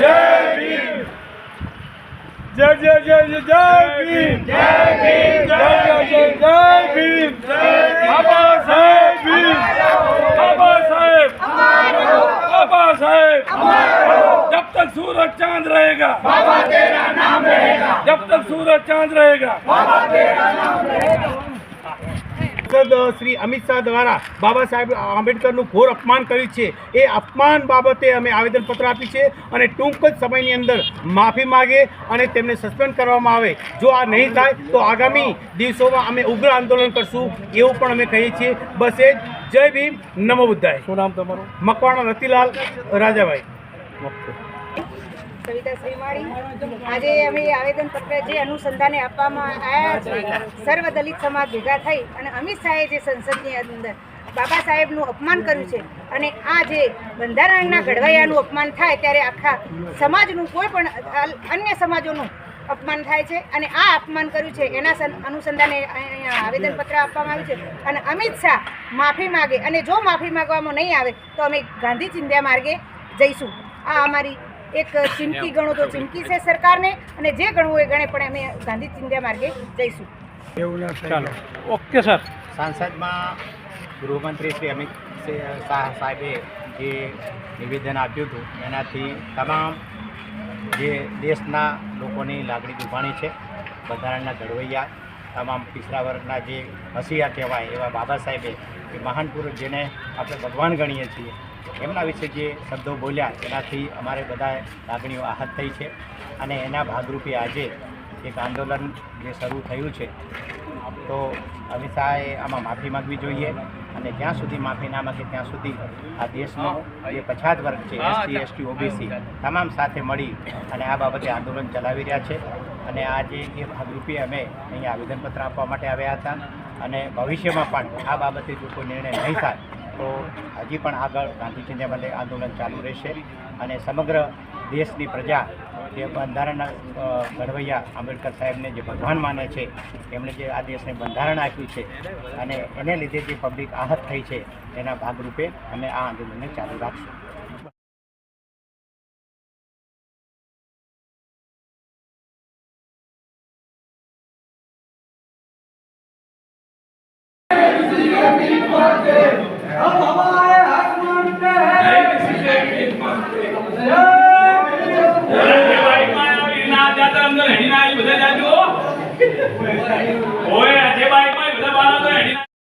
जय भीम जय जय जय जय भीम जय भीम जय जय जय भीम बाबा साहेब भीम बाबा साहेब बाबा साहेब जब तक सूरज चांद रहेगा बाबा तेरा नाम रहेगा जब तक सूरज चांद रहेगा बाबा तेरा नाम रहेगा સાંસદ શ્રી અમિત શાહ દ્વારા બાબા સાહેબ આંબેડકરનું ઘોર અપમાન કર્યું છે. એ અપમાન બાબતે અમે આવેદનપત્ર આપ્યું છે અને ટૂંક જ સમયની અંદર માફી માગે અને તેમને સસ્પેન્ડ કરવામાં આવે. જો આ નહીં થાય તો આગામી દિવસોમાં અમે ઉગ્ર આંદોલન કરશું એવું પણ અમે કહીએ છીએ. બસ એ જય ભીમ. નમો બુદ્ધાય. શું નામ તમારું? મકવાણા રતિલાલ રાજાભાઈ. સવિતા શ્રીમાળી આજે અમે આવેદનપત્ર જે અનુસંધાને આપવામાં આવ્યા છે, સર્વ દલિત સમાજ ભેગા થઈ અને અમિત શાહે જે સંસદની અંદર બાબા સાહેબનું અપમાન કર્યું છે અને આ જે બંધારણના ઘડવૈયાનું અપમાન થાય ત્યારે આખા સમાજનું કોઈ પણ અન્ય સમાજોનું અપમાન થાય છે અને આ અપમાન કર્યું છે એના અનુસંધાને અહીંયા આવેદનપત્ર આપવામાં આવ્યું છે. અને અમિત શાહ માફી માગે અને જો માફી માગવામાં નહીં આવે તો અમે ગાંધી ચિંધ્યા માર્ગે જઈશું. આ અમારી એક ચીમકી ગણો તો ચીમકી છે સરકારને અને જે ગણવું એ ગણે પણ અમે ગાંધી ચિંધ્યા માર્ગે જઈશું. ચાલો. Okay sir. સાંસદમાં ગૃહમંત્રી શ્રી અમિત શાહ સાહેબે જે નિવેદન આપ્યું હતું એનાથી તમામ જે દેશના લોકોની લાગણી દુભાણી છે બંધારણના ઘડવૈયા તમામ પિછડા વર્ગના જે હસિયા કહેવાય એવા બાબા સાહેબે એ મહાન પુરુષ જેને આપણે ભગવાન ગણીએ છીએ એમના વિશે જે શબ્દો બોલ્યા એનાથી અમારે બધા લાગણીઓ આહત થઈ છે. અને એના ભાગરૂપે આજે એક આંદોલન જે શરૂ થયું છે તો અમિત શાહે આમાં માફી માગવી જોઈએ અને જ્યાં સુધી માફી ના માગે ત્યાં સુધી આ દેશનો જે પછાત વર્ગ છે એસટી એસટી ઓબીસી તમામ સાથે મળી અને આ બાબતે આંદોલન ચલાવી રહ્યા છે. અને આજે એ ભાગરૂપે અમે અહીંયા આવેદનપત્ર આપવા માટે આવ્યા હતા. અને ભવિષ્યમાં પણ આ બાબતે જો કોઈ નિર્ણય નહીં થાય તો હજી પણ આગળ ગાંધી ચિંધ્યા માટે આંદોલન ચાલુ રહેશે અને સમગ્ર દેશની પ્રજા જે બંધારણના ઘડવૈયા આંબેડકર સાહેબને જે ભગવાન માને છે, એમણે જે આ દેશને બંધારણ આપ્યું છે અને એને લીધે જે પબ્લિક આહત થઈ છે, એના ભાગરૂપે અમે આ આંદોલનને ચાલુ રાખશું. ઓય જે બાઈકમાં બધા બાળકો